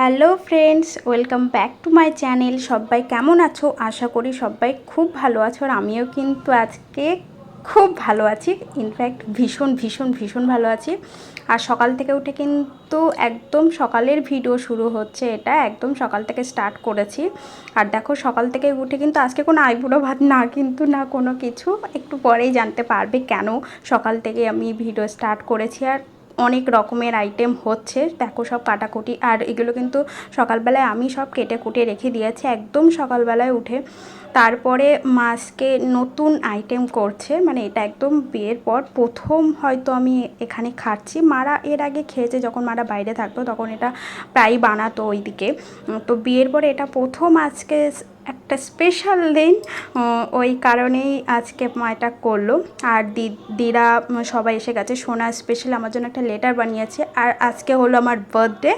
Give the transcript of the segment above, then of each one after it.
Hello friends, welcome back to my channel. সবাই কেমন আছো? আশা করি সবাই খুব ভালো আছো আর আমিও কিন্তু আজকে খুব ভালো আছি। ইনফ্যাক্ট ভীষণ ভীষণ ভীষণ ভালো আছি। আর সকাল থেকে উঠে কিন্তু একদম সকালের ভিডিও শুরু হচ্ছে এটা। একদম সকাল থেকে স্টার্ট করেছি। আর দেখো, সকাল থেকে উঠে কিন্তু আজকে কোনো আইবুড়ো ভাত না, কিন্তু না কোনো কিছু। একটু পরেই জানতে পারবে কেন সকাল থেকে আমি ভিডিও স্টার্ট করেছি। আর অনেক রকমের আইটেম হচ্ছে। দেখো সব কাটাকুটি। আর এগুলো কিন্তু সকালবেলায় আমি সব কেটে কুটে রেখে দিয়েছি। একদম সকালবেলায় উঠে তারপরে মাছকে নতুন আইটেম করছে। মানে এটা একদম বিয়ের পর প্রথম হয়তো আমি এখানে খাচ্ছি মারা এর আগে খেয়েছে, যখন মারা বাইরে থাকতো, তখন এটা প্রায় বানাতো ওইদিকে। তো বিয়ের পরে এটা প্রথম আজকে একটা স্পেশাল দিন ওই কারণেই আজকে মা এটা করল। আর দিদিরা সবাই এসে গেছে। সোনা স্পেশাল আমার জন্য একটা লেটার বানিয়েছে। আর আজকে হলো আমার বার্থডে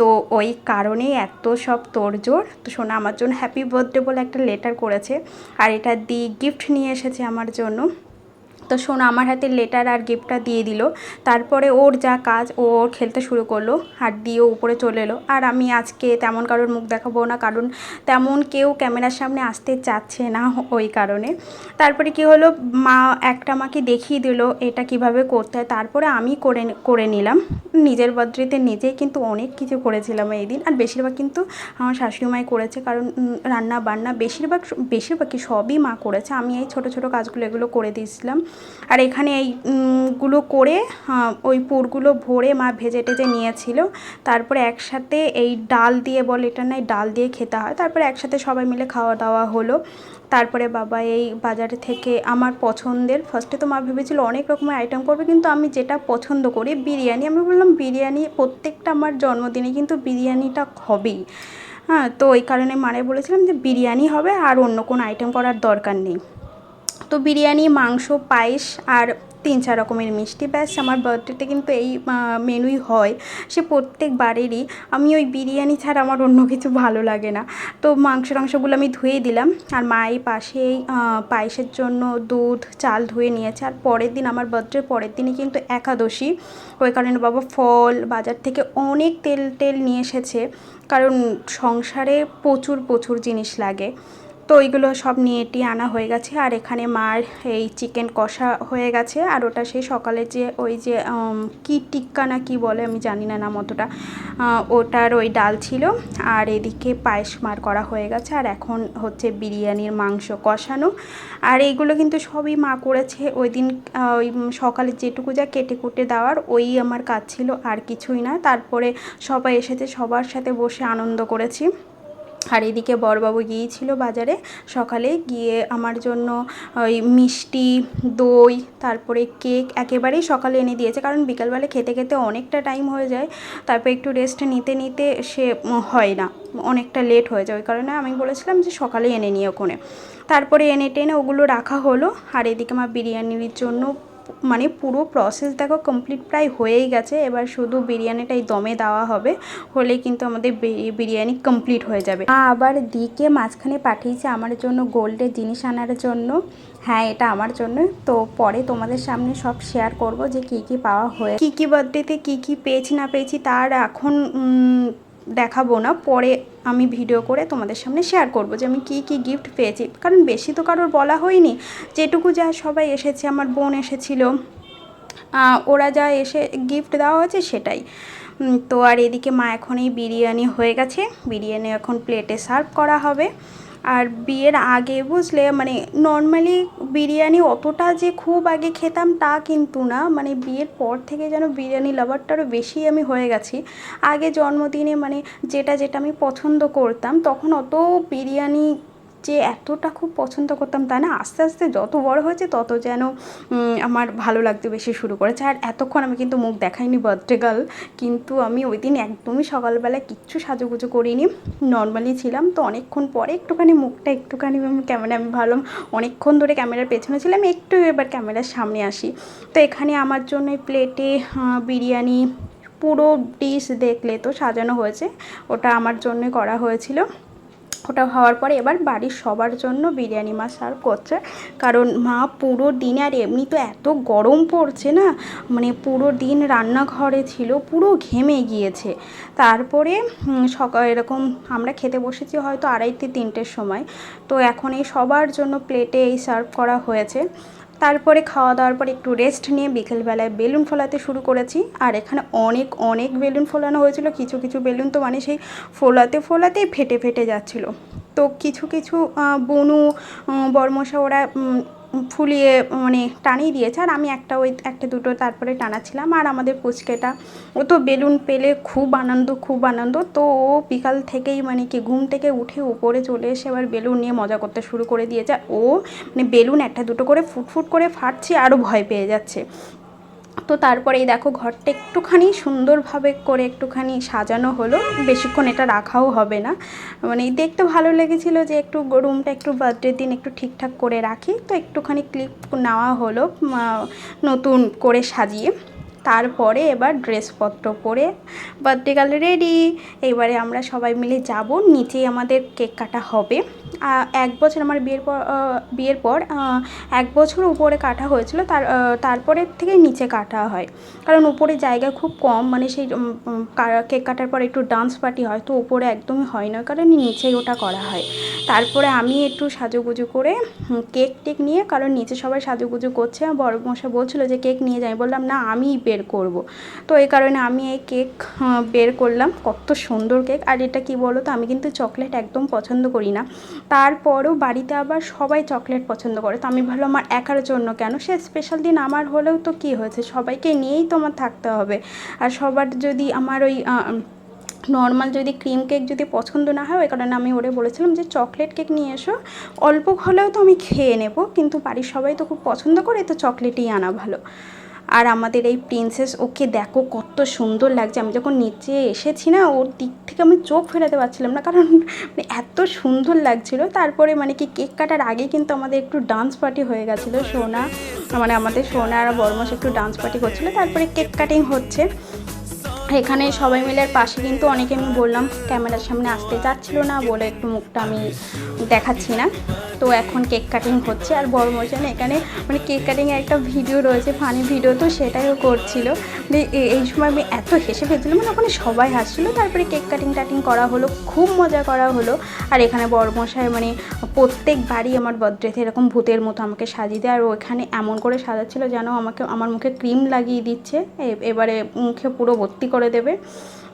তো ওই কারণেই এত সব তোড়জোড়। তো সোনা আমার জন্য হ্যাপি বার্থডে বলে একটা লেটার করেছে। আর এটা দি গিফট নিয়ে এসেছে আমার জন্য। তো শোনো আমার হাতে লেটার আর গিফটটা দিয়ে দিল। তারপরে ওর যা কাজ, ও ওর খেলতে শুরু করল আর দিয়ে উপরে চলে এলো। আর আমি আজকে তেমন কারোর মুখ দেখাবো না, কারণ তেমন কেউ ক্যামেরার সামনে আসতে চাচ্ছে না ওই কারণে। তারপরে কি হলো, মা একটা আমাকে দেখিয়ে দিল এটা কীভাবে করতে হয়। তারপরে আমি করে করে নিলাম। নিজের বদ্রিতে নিজেই কিন্তু অনেক কিছু করেছিলাম এই দিন। আর বেশিরভাগ কিন্তু আমার শাশুড়িমাই করেছে, কারণ রান্না বান্না বেশিরভাগ, বেশিরভাগই সবই মা করেছে। আমি এই ছোট ছোট কাজগুলো এগুলো করে দিয়েছিলাম। আর এখানে এইগুলো করে ওই পুরগুলো ভরে মা ভেজে টেজে নিয়েছিল। তারপরে একসাথে এই ডাল দিয়ে বলে, এটা নাই ডাল দিয়ে খেতে হয়। তারপরে একসাথে সবাই মিলে খাওয়া দাওয়া হলো। তারপরে বাবা এই বাজার থেকে আমার পছন্দের ফার্স্টে তো মা ভেবেছিল অনেক রকমের আইটেম করবে, কিন্তু আমি যেটা পছন্দ করি বিরিয়ানি, আমি বললাম বিরিয়ানি প্রত্যেকটা আমার জন্মদিনে কিন্তু বিরিয়ানিটা হবেই। হ্যাঁ তো ওই কারণে মানে বলেছিলাম যে বিরিয়ানি হবে আর অন্য কোনো আইটেম করার দরকার নেই। তো বিরিয়ানি, মাংস, পায়েস আর তিন চার রকমের মিষ্টি, ব্যাস আমার বার্থডেতে কিন্তু এই মেনুই হয়। সে প্রত্যেক বারেরই আমি ওই বিরিয়ানি ছাড়া আমার অন্য কিছু ভালো লাগে না। তো মাংস টাংসগুলো আমি ধুয়ে দিলাম। আর মা এই পাশেই পায়েসের জন্য দুধ, চাল ধুয়ে নিয়েছে। আর পরের দিন, আমার বার্থডের পরের দিনই কিন্তু একাদশী। ওই কারণে বাবা ফল, বাজার থেকে অনেক তেল টেল নিয়ে এসেছে। কারণ সংসারে প্রচুর প্রচুর জিনিস লাগে। তো ওইগুলো সব নিয়ে টিয়ে আনা হয়ে গেছে। আর এখানে মার এই চিকেন কষা হয়ে গেছে। আর ওটা সেই সকালে যে ওই যে কি টিক্কা না কি বলে আমি জানি না নাম অতটা ওটার ওই ডাল ছিল। আর এদিকে পায়েস মার করা হয়ে গেছে। আর এখন হচ্ছে বিরিয়ানির মাংস কষানো। আর এইগুলো কিন্তু সবই মা করেছে ওই দিন ওই সকালে যেটুকু যা কেটে কুটে দেওয়ার, ওই আমার কাজ ছিল আর কিছুই না। তারপরে সবাই এসেছে, সবার সাথে বসে আনন্দ করেছি। আর এদিকে বড়বাবু গিয়েছিল বাজারে, সকালে গিয়ে আমার জন্য ওই মিষ্টি, দই, তারপরে কেক একেবারেই সকালে এনে দিয়েছে। কারণ বিকালবেলা খেতে খেতে অনেকটা টাইম হয়ে যায়, তারপর একটু রেস্ট নিতে নিতে সে হয় না, অনেকটা লেট হয়ে যায়। ওই কারণে আমি বলেছিলাম যে সকালে এনে নিয়ে ওখানে। তারপরে এনে টেনে ওগুলো রাখা হলো, আর এদিকে আমার বিরিয়ানির জন্য মানে পুরো প্রসেস দেখো কমপ্লিট প্রায় হয়েই গেছে। এবার শুধু বিরিয়ানিটাই দমে দেওয়া হবে। হলে কিন্তু আমাদের বিরিয়ানি কমপ্লিট হয়ে যাবে। আবার দিকে মাঝখানে পাঠিয়েছে আমার জন্য গোল্ডের জিনিস আনার জন্য। হ্যাঁ এটা আমার জন্য। তো পরে তোমাদের সামনে সব শেয়ার করব যে কি কি পাওয়া হয়ে কি কি বার্থডেতে কি কি পেয়েছি না পেয়েছি তার এখন দেখাবো না, পরে আমি ভিডিও করে তোমাদের সামনে শেয়ার করব যে আমি কি কি গিফট পেয়েছি। কারণ বেশি তো কারোর বলা হয়নি। যেটুকু যা সবাই এসেছে, আমার বোন এসেছিল ওরা যা এসে গিফট দেওয়া হয়েছে সেটাই। তো আর এদিকে মা এখন এই বিরিয়ানি হয়ে গেছে। বিরিয়ানি এখন প্লেটে সার্ভ করা হবে। আর বিয়ের আগে বুঝলে মানে নর্মালি বিরিয়ানি অতটা যে খুব আগে খেতাম তা কিন্তু না। মানে বিয়ের পর থেকে যেন বিরিয়ানি লাভারটারও বেশি আমি হয়ে গেছি। আগে জন্মদিনে মানে যেটা যেটা আমি পছন্দ করতাম, তখন অত বিরিয়ানি যে এতটা খুব পছন্দ করতাম তা না? আস্তে আস্তে যত বড় হয়েছে তত যেন আমার ভালো লাগতে বেশি শুরু করেছে। আর এতক্ষণ আমি কিন্তু মুখ দেখাইনি বার্থডে গার্ল কিন্তু আমি ওই দিন একদমই সকালবেলায় কিচ্ছু সাজুগুজু করিনি। নর্মালি ছিলাম, তো অনেকক্ষণ পরে একটুখানি মুখটা একটুখানি ক্যামেরা আমি ভাবলাম, অনেকক্ষণ ধরে ক্যামেরার পেছনে ছিলাম, একটু এবার ক্যামেরার সামনে আসি। তো এখানে আমার জন্য প্লেটে বিরিয়ানি, পুরো ডিশ দেখলে তো সাজানো হয়েছে। ওটা আমার জন্যই করা হয়েছিল। ওটা হওয়ার পরে এবার বাড়ির সবার জন্য বিরিয়ানি মা সার্ভ করছে। কারণ মা পুরো দিন, আর এমনি তো এত গরম পড়ছে না মানে পুরো দিন রান্নাঘরে ছিল, পুরো ঘেমে গিয়েছে। তারপরে সকাল এরকম আমরা খেতে বসেছি হয়তো আড়াইটে তিনটের সময়। তো এখন এই সবার জন্য প্লেটে এই সার্ভ করা হয়েছে। তারপরে খাওয়া দাওয়ার পর একটু রেস্ট নিয়ে বিকেলবেলায় বেলুন ফোলাতে শুরু করেছি। আর এখানে অনেক অনেক বেলুন ফোলানো হয়েছিল। কিছু কিছু বেলুন তো মানে সেই ফোলাতে, ফোলাতেই ফেটে ফেটে যাচ্ছিল। তো কিছু কিছু বনু বর্মশা ওরা ফুলিয়ে মানে টানিয়ে দিয়েছে। আর আমি একটা ওই, একটা দুটো তারপরে টানাচ্ছিলাম। আর আমাদের পুচকেটা, ও তো বেলুন পেলে খুব আনন্দ খুব আনন্দ। তো ও বিকাল থেকেই মানে কি, ঘুম থেকে উঠে উপরে চলে এসে এবার বেলুন নিয়ে মজা করতে শুরু করে দিয়েছে। ও মানে বেলুন একটা দুটো করে ফুটফুট করে ফাটছে, আরও ভয় পেয়ে যাচ্ছে। তো তারপরে এই দেখো ঘরটা একটুখানি সুন্দরভাবে করে একটুখানি সাজানো হলো। বেশিক্ষণ এটা রাখাও হবে না। মানে দেখতে ভালো লেগেছিলো যে একটু রুমটা একটু বার্থডের দিন একটু ঠিকঠাক করে রাখি। তো একটুখানি ক্লিপ নেওয়া হলো নতুন করে সাজিয়ে। তারপরে এবার ড্রেসপত্র পরে বার্থডে গার্ল রেডি। এবারে আমরা সবাই মিলে যাব, নিচেই আমাদের কেক কাটা হবে। এক বছর আমার বিয়ের পর বিয়ের পর এক বছর উপরে কাটা হয়েছিল, তার তারপরের থেকে নিচে কাটা হয়। কারণ উপরে জায়গা খুব কম মানে সেই কেক কাটার পর একটু ডান্স পার্টি হয়, তো উপরে একদমই হয় না, কারণ নিচেই ওটা করা হয়। তারপরে আমি একটু সাজুগুজু করে কেক টেক নিয়ে, কারণ নিচে সবাই সাজুগুজু করছে বড় মশা বলছিল যে কেক নিয়ে যাই, বললাম, না, আমিই বের করব। তো এই কারণে আমি এই কেক বের করলাম, কত সুন্দর কেক, আর এটা কি বলো তো আমি কিন্তু চকলেট একদম পছন্দ করি না। তারপরেও বাড়িতে আবার সবাই চকলেট পছন্দ করে। তো আমি ভাবলাম, আমার একার জন্য কেন? সে স্পেশাল দিন আমার হলেও তো কি হয়েছে? সবাইকে নিয়েই তো আমার থাকতে হবে। আর সবার যদি আমার ওই নর্মাল যদি ক্রিম কেক যদি পছন্দ না হয়, ওই কারণে আমি ওরে বলেছিলাম যে, চকলেট কেক নিয়ে এসো। অল্প হলেও তো আমি খেয়ে নেব, কিন্তু বাড়ির সবাই তো খুব পছন্দ করে, তো চকলেটই আনা ভালো। আর আমাদের এই প্রিন্সেস ওকে দেখো কত সুন্দর লাগছে। আমি যখন নিচে এসেছি না, ওর দিক থেকে আমি চোখ ফেরাতে পারছিলাম না, কারণ মানে এত সুন্দর লাগছিল। তারপরে মানে কি কেক কাটার আগে কিন্তু আমাদের একটু ডান্স পার্টি হয়ে গেছিল, সোনা মানে আমাদের সোনা আর বর্মস একটু ডান্স পার্টি করছিল। তারপরে কেক কাটিং হচ্ছে। এখানে সবাই মিলে পাশে কিন্তু অনেকে আমি বললাম, ক্যামেরার সামনে আসতে চাচ্ছিল না বলে একটু মুখটা আমি দেখাচ্ছি না। তো এখন কেক কাটিং হচ্ছে আর বড় মশান এখানে মানে কেক কাটিংয়ের একটা ভিডিও রয়েছে ফানি ভিডিও তো সেটাইও করছিল। মানে এই সময় আমি এত হেসে ফেলছিলাম মানে ওখানে সবাই হাসছিলো। তারপরে কেক কাটিং টাটিং করা হলো, খুব মজা করা হলো। আর এখানে বড় মশাই মানে প্রত্যেক বাড়ি আমার বার্থডেতে এরকম ভূতের মতো আমাকে সাজিয়ে দেয়। আর ওখানে এমন করে সাজাচ্ছিল যেন আমাকে, আমার মুখে ক্রিম লাগিয়ে দিচ্ছে। এবারে মুখে পুরো ভর্তি করে দেবে।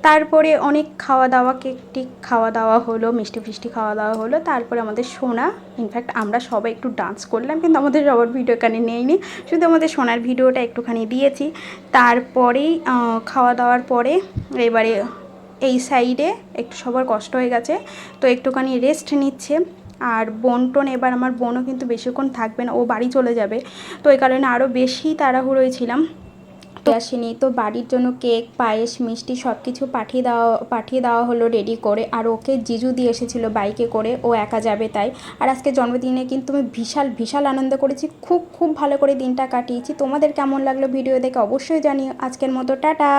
তারপরে অনেক খাওয়া দাওয়া কেক টিক খাওয়া দাওয়া হলো মিষ্টি ফিষ্টি খাওয়া দাওয়া হলো, তারপরে আমাদের সোনা ইনফ্যাক্ট আমরা সবাই একটু ডান্স করলাম, কিন্তু আমাদের সবার ভিডিও এখানে নেইনি, শুধু আমাদের সোনার ভিডিওটা একটুখানি দিয়েছি। তারপরেই খাওয়া দাওয়ার পরে এবারে এই সাইডে একটু সবার কষ্ট হয়ে গেছে, তো একটুখানি রেস্ট নিচ্ছে। আর বোন টোন এবার আমার বোনও কিন্তু বেশিক্ষণ থাকবে না, ও বাড়ি চলে যাবে, তো এই কারণে আরও বেশি তাড়াহুড়োয় ছিলাম। আসেনি। তো বাড়ির জন্য কেক, পায়েস, মিষ্টি সব কিছু পাঠিয়ে দেওয়া পাঠিয়ে দেওয়া হলো রেডি করে। আর ওকে জিজু দিয়ে এসেছিল বাইকে করে। ও একা যাবে তাই। আর আজকে জন্মদিনে কিন্তু আমি বিশাল বিশাল আনন্দ করেছি। খুব খুব ভালো করে দিনটা কাটিয়েছি। তোমাদের কেমন লাগল ভিডিও দেখে অবশ্যই জানিও। আজকের মতো টাটা!